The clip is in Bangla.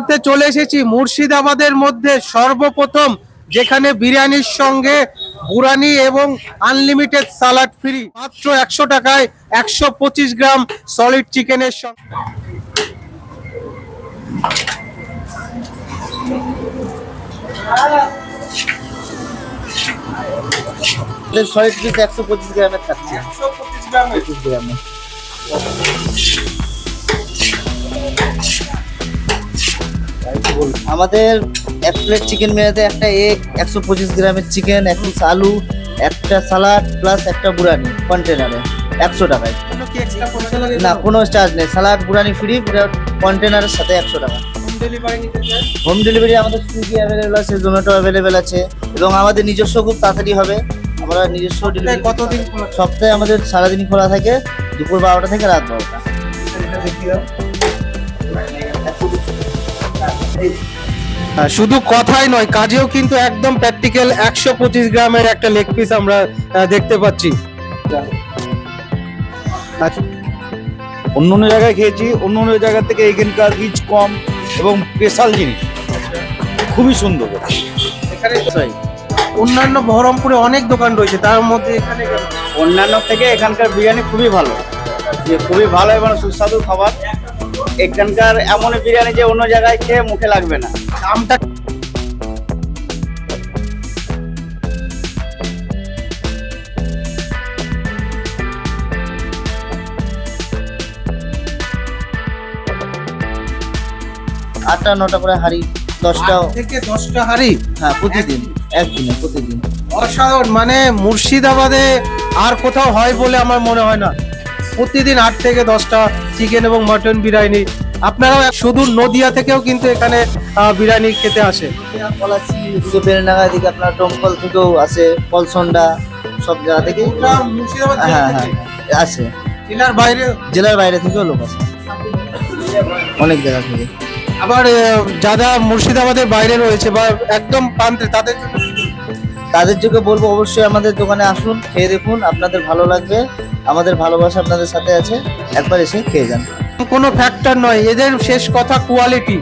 মুহূর্তে চলে এসেছি মুর্শিদাবাদের মধ্যে সর্বপ্রথম যেখানে বিরিয়ানির সঙ্গে বুরানি এবং আনলিমিটেড সালাড ফ্রি মাত্র একশো টাকায় একশো পঁচিশ গ্রাম সলিড চিকেনের সঙ্গে। সলিড একশো পঁচিশ গ্রামের থাকছে একশো পঁচিশ গ্রামের। গ্রামে আমাদের এক প্লেট চিকেন মেয়াদে একটা এগ একশো পঁচিশ গ্রামের চিকেন এক পিস আলু একটা সালাড প্লাস একটা বুড়ানি কন্টেনারে একশো টাকায়। না কোনো চার্জ নেই। সালাড বুড়ানি ফ্রি কন্টেনারের সাথে একশো টাকা। হোম ডেলিভারি আমাদের সুইগি অ্যাভেলেবেল আছে জোম্যাটো অ্যাভেলেবেল আছে এবং আমাদের নিজস্ব খুব তাড়াতাড়ি হবে। আমরা নিজস্ব ডেলিভারি কতদিন সপ্তাহে আমাদের সারাদিনই খোলা থাকে দুপুর বারোটা থেকে রাত বারোটা। শুধু কথাই নয় কাজেও কিন্তু একদম প্র্যাকটিক্যাল একশো পঁচিশ গ্রামের একটা লেগ পিস আমরা দেখতে পাচ্ছি। আচ্ছা। অন্য অন্য জায়গায় খেয়েছি অন্য অন্য জায়গা থেকে এখানকার রিচ কম এবং স্পেশাল জিনিস। খুবই সুন্দর। অন্যান্য বহরমপুরে অনেক দোকান রয়েছে তার মধ্যে এখানে অন্যান্য থেকে এখানকার বিরিয়ানি খুবই ভালো। যে খুবই ভালো এবং সুস্বাদু খাবার। এখানকার এমন বিরিয়ানি যে অন্য জায়গায় খেয়ে মুখে লাগবে না। দামটা আটটা নটা করে হাড়ি দশটা। থেকে দশটা হাড়ি? হ্যাঁ প্রতিদিন একদিনে প্রতিদিন। অসাধারণ মানে মুর্শিদাবাদে আর কোথাও হয় বলে আমার মনে হয় না। প্রতিদিন আট থেকে দশটা চিকেন এবং মটন বিরিয়ানি। আপনারাও শুধু নদিয়া থেকেও কিন্তু এখানে বিরিয়ানি খেতে আসে। পলাশি এদিকে বেলনাগা এদিকে আপনার ডমকল থেকেও আছে পলসন্ডা সব জায়গা থেকে। হ্যাঁ হ্যাঁ। আছে জেলার বাইরে? জেলার বাইরে থেকেও লোক আছে অনেক জায়গা থেকে। আবার যারা মুর্শিদাবাদের বাইরে রয়েছে বা একদম প্রান্তে তাদের জন্য তাদের জন্য বলব অবশ্যই আমাদের দোকানে আসুন, খেয়ে দেখুন, আপনাদের ভালো লাগবে, আমাদের ভালোবাসা আপনাদের সাথে আছে, একবার এসে খেয়ে যান। কোনো ফ্যাক্টর নয়, এদের শেষ কথা কোয়ালিটি